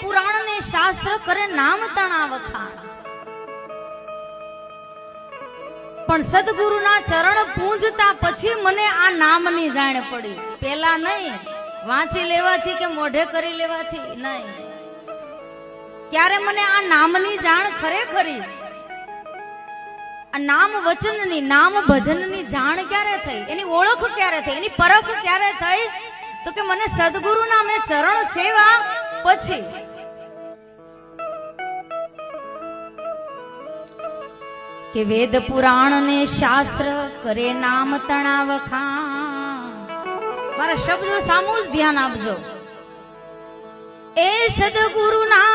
પુરાણ ને શાસ્ત્ર કરે નામ તણા વખાણ પણ સદગુરુના ચરણ પૂંજતા પછી મને આ નામની જાણ પડી. પેલા નહીં, વાંચી લેવાથી કે મોઢે કરી લેવાથી નહીં. ત્યારે મને આ નામની જાણ ખરેખરી. નામ વચનની, નામ ભજનની જાણ ક્યારે થઈ? એની ઓળખ ક્યારે થઈ? એની પરખ ક્યારે થઈ? તો કે મને સદગુરુના મેં ચરણ સેવા પછી. કે વેદ પુરાણ ને શાસ્ત્ર કરે નામ તણાવ મારા શબ્દો સામું જ ધ્યાન આપજો. એ સદગુરુના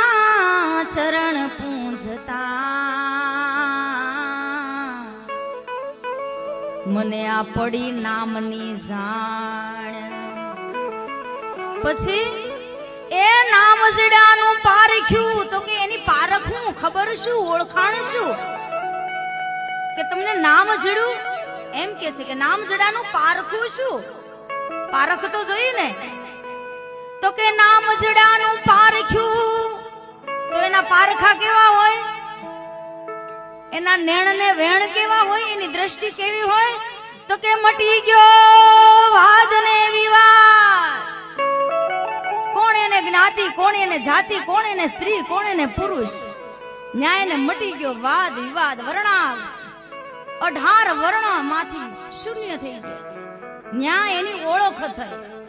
ચરણ પૂંજતા. મને આ પડી નામની જાણ. પછી એ નામ જડાનું પારખ્યું. તો કે એની પારખું ખબર શું? ઓળખાણ શું? કે તમને નામ જડ્યું એમ કે છે કે નામ જડાનું પારખું શું? પારખ તો જોઈ ને? તો કે નામ જડાનું પારખ્યું. તો એના પારખા કેવા હોય? એના નેણ ને વેણ કેવા હોય? એની દ્રષ્ટિ કેવી હોય? તો કે મટી ગયો. જાતિ કોણ ને સ્ત્રી કોણ ને પુરુષ? ન્યાય ને મટી ગયો વાદ, વિવાદ, વર્ણાવ. અઢાર વર્ણમાંથી શૂન્ય થઈ ગયો. ન્યાય એની ઓળખ થઈ.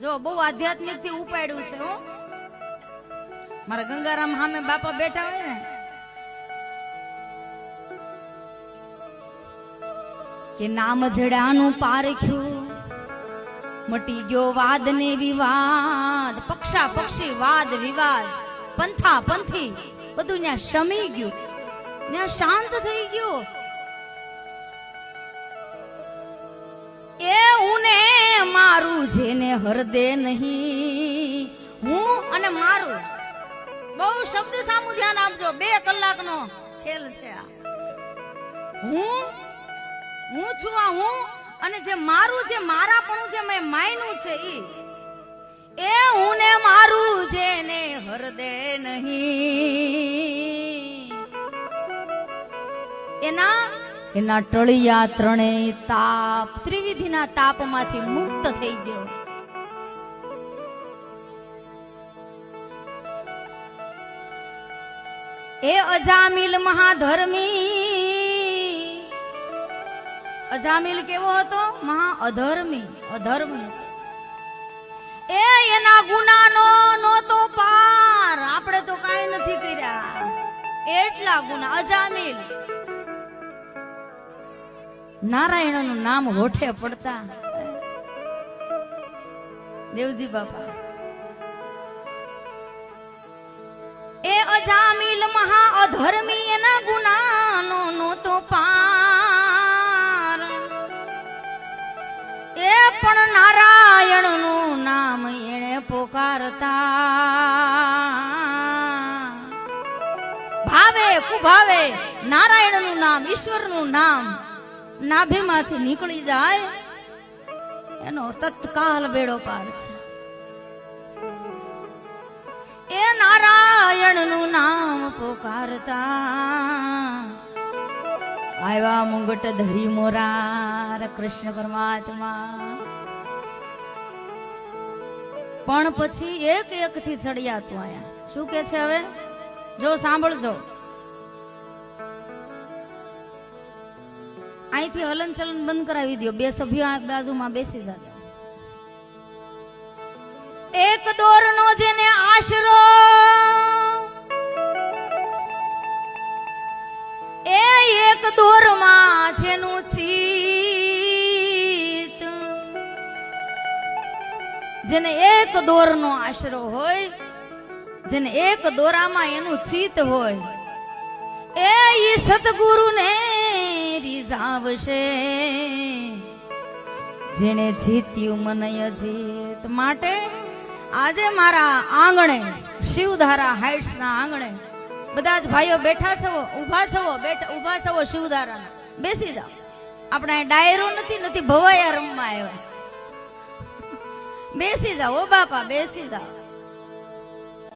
જો, બહુ આધ્યાત્મિકથી ઉપાડ્યું છે, હો. મારા ગંગારામ સામે બાપા બેઠા હોય ને. કે નામ જડાનું પારખ્યું મટી ગયો વાદ ને વિવાદ. પક્ષા પક્ષી વાદ વિવાદ. પંથા પંથી. બધું ત્યાં શમી ગયું. ત્યાં શાંત થઈ ગયું. એ ઉને મારું જેને હરદે નહીં. હું અને મારું. બહુ શબ્દ સામું ધ્યાન આપજો. બે કલાકનો ખેલ છે આ. હું? હું છું આ હું? અને જે મારું છે, મારાપણું છે મેં માયનું છે ઈ, એ હું ને મારું છે ને હરદે નહીં. એના એના ટળિયા ત્રણેય તાપ, ત્રિવિધિના તાપમાંથી મુક્ત થઈ ગયો. એ અજામિલ મહાધર્મી અજામિલ કેવો હતો? મહા અધર્મી અધર્મી. એ એના ગુનાનો નોતો પાર. આપણે તો કાઈ નથી કર્યા. એટલા ગુના. અજામિલ. નારાયણનું નામ હોઠે પડતા. દેવજી બાપા. એ અજામિલ મહા અધર્મી ભાવે કુભાવે નારાયણનું નામ, ઈશ્વરનું નામ નાભીમાંથી નીકળી જાય, એનો તત્કાલ બેડો પાર છે. એ નારાયણનું નામ પોકારતા આવ્યા મુંગટ ધરી મોરાર કૃષ્ણ પરમાત્મા. પણ પછી એક એક થી ચડિયાતું આયા. શું કે છે હવે? જો સાંભળજો. અહીંથી હલન ચલન બંધ કરાવી દો બે સભ્યો આ બાજુમાં બેસી જાય એક દોરનો જેને આશરો, એ એક દોરમાં જેનું ચિત જેને એક દોરનો આશરો હોય, જેને એક દોરામાં એનું ચિત હોય, એ સદગુરુને રીઝાવશે જેણે જીત્યું મને અજીત માટે, આજે મારા આંગણે, શિવધારા હાઇટ્સ ના આંગણે, બધા જ ભાઈઓ બેઠા છો, ઊભા છો, બેઠા, ઊભા છો શિવધારા બેસી જાઓ. આપણે ડાયરો નથી નથી ભવાયા રમવા આવ્યા. બેસી જાઓ બાપા, બેસી જાઓ.